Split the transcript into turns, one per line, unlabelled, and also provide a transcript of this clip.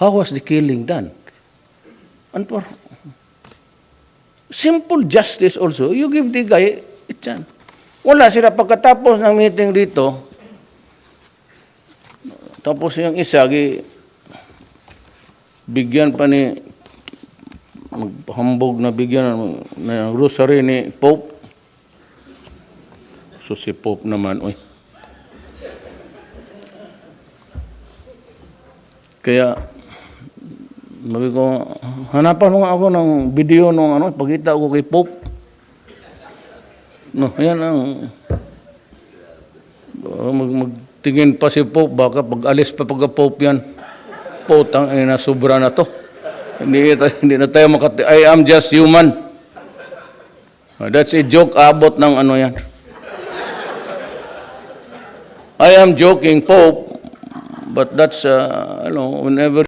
How was the killing done? And for simple justice also, you give the guy a chance. Wala sila pagkatapos ng meeting dito, tapos yung isa, gi, bigyan pa ni, maghambog na bigyan ng, rosary ni Pope. So si Pope naman, uy. Kaya, sabi ko, hanapan mo ako ng video nung ano, pagkita ko kay Pope. No, yan ang, uh, mag, magtingin pa si Pope, baka pag alis pa pagka Pope yan, potang ina, sobra na to. Hindi, hindi na tayo makati, I am just human. Uh, That's a joke, abot ng ano yan. I am joking, Pope, but that's, uh, you know, whenever